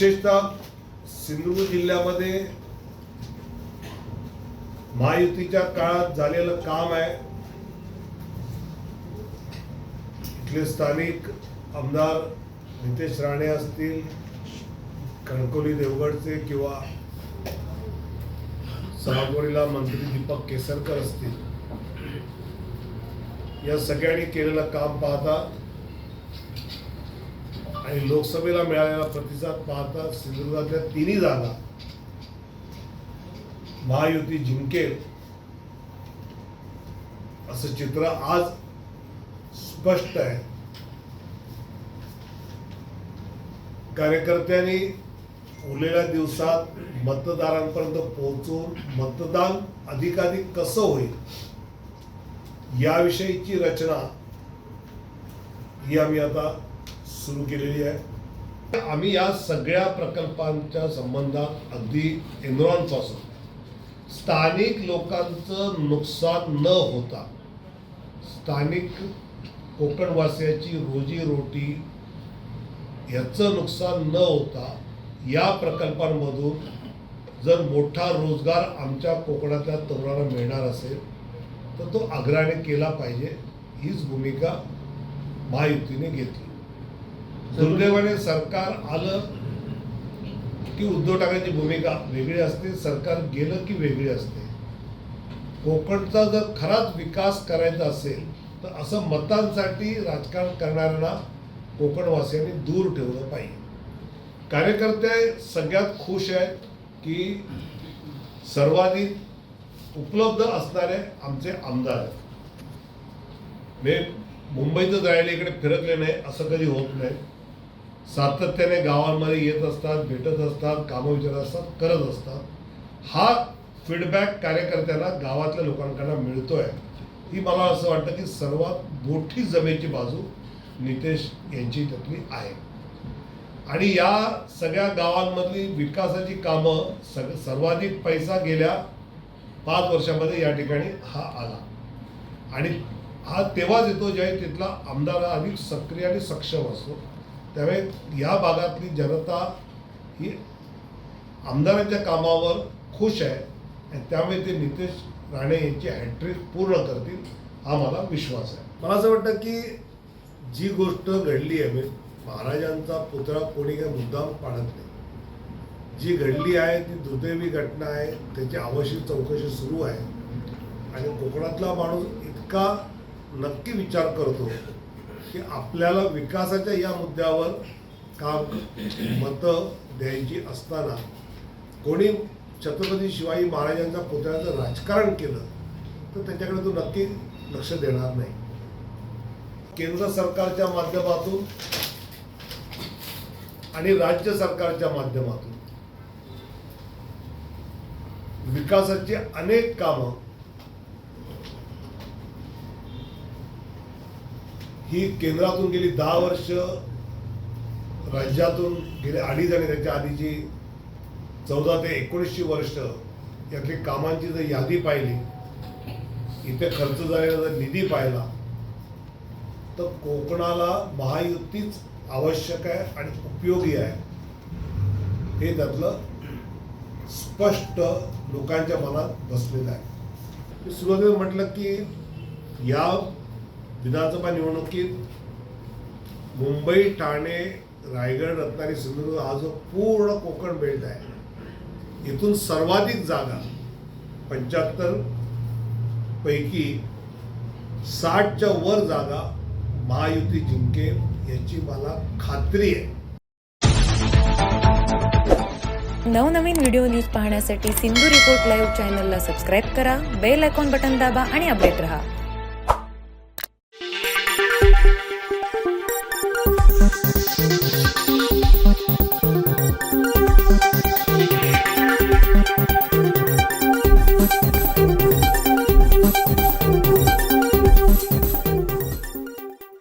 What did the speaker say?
विशेषतः सिंधुदुर्ग जिल्ह्यामध्ये महायुतीच्या काळात झालेलं काम आहे. इथले स्थानिक आमदार नितेश राणे असतील कणकोली देवगडचे किंवा सहागोरीला मंत्री दीपक केसरकर असतील. या सगळ्यांनी केलेलं काम पाहता आणि लोकसभेला मिळालेला प्रतिसाद पाहता सिंधुदुर्गातल्या तिन्ही जागा महायुती जिंकेल असं चित्र आज स्पष्ट आहे. कार्यकर्त्यांनी उरलेल्या दिवसात मतदारांपर्यंत पोहोचून मतदान अधिकाधिक कसं होईल याविषयीची रचना ही आम्ही आता सुरू केलेली आहे. आम्ही या सगळ्या प्रकल्पांच्या संबंधात अगदी एनरॉनपासून स्थानिक लोकांचं नुकसान न होता स्थानिक कोकणवासियाची रोजीरोटी ह्याचं नुकसान न होता या प्रकल्पांमधून जर मोठा रोजगार आमच्या कोकणातल्या तरुणांना मिळणार असेल तर तो आग्रहाने केला पाहिजे. हीच भूमिका महायुतीने घेतली. दुर्दैवाने सरकार आलं की उद्धव ठाकरेची भूमिका वेगळी असते सरकार गेलं की वेगळी असते. कोकणचा जर खराच विकास करायचा असेल तर असं मतांसाठी राजकारण करणाऱ्यांना कोकणवासियांनी दूर ठेवलं पाहिजे. कार्यकर्ते सगळ्यात खुश आहेत की सर्वाधिक उपलब्ध असणारे आमचे आमदार आहेत. मी मुंबईतच राहिले इकडे फिरकले नाही असं कधी होत नाही. सातत्याने गावांमध्ये येत असतात भेटत असतात कामं विचारत असतात करत असतात. हा फीडबॅक कार्यकर्त्यांना गावातल्या लोकांकडनं आहे ही मला असं वाटतं की सर्वात मोठी जमेची बाजू नितेश यांची त्यातली आहे. आणि या सगळ्या गावांमधली विकासाची कामं सग सर्वाधिक पैसा गेल्या पाच वर्षामध्ये या ठिकाणी हा आला. आणि हा तेव्हाच येतो ज्यावेळी तिथला आमदार हा अधिक सक्रिय आणि सक्षम असतो. त्यामुळे या भागातली जनता ही आमदारांच्या कामावर खुश आहे. आणि त्यामुळे ते नितेश राणे यांची हॅट्रिक पूर्ण करतील हा मला विश्वास आहे. मला असं वाटतं की जी गोष्ट घडली आहे म्हणजे महाराजांचा पुतळा कोणी काही मुद्दाम पाडत नाही. जी घडली आहे ती दुर्दैवी घटना आहे त्याची आवश्यक चौकशी सुरू आहे. आणि कोकणातला माणूस इतका नक्की विचार करतो की आपल्याला विकासाच्या या मुद्द्यावर काम मतं द्यायची असताना कोणी छत्रपती शिवाजी महाराजांच्या पुतळ्याचं राजकारण केलं तर त्याच्याकडे तो नक्की लक्ष देणार नाही. केंद्र सरकारच्या माध्यमातून आणि राज्य सरकारच्या माध्यमातून विकासाची अनेक कामं ही केंद्रातून गेली दहा वर्ष राज्यातून गेले अडीच आणि त्याच्या आधीची चौदा ते एकोणीसशे वर्ष यातली कामांची जर यादी पाहिली इथे खर्च झालेला जर निधी पाहिला तर कोकणाला महायुतीच आवश्यक आहे आणि उपयोगी आहे. हे त्यातलं स्पष्ट लोकांच्या मनात बसलेलं आहे. सुरुवातीला म्हटलं की या विधानसभा निवडणुकीत मुंबई ठाणे रायगड रत्नागिरी सिंधुदुर्ग हा जो पूर्ण कोकण बेल्ट आहे इथून सर्वाधिक जागा पंच्याहत्तर पैकी साठच्या वर जागा महायुती जिंकेल याची मला खात्री आहे. नवनवीन व्हिडिओ न्यूज पाहण्यासाठी सिंधू रिपोर्ट लाईव्ह चॅनलला सबस्क्राईब करा बेल आयकॉन बटन दाबा आणि अपडेट रहा.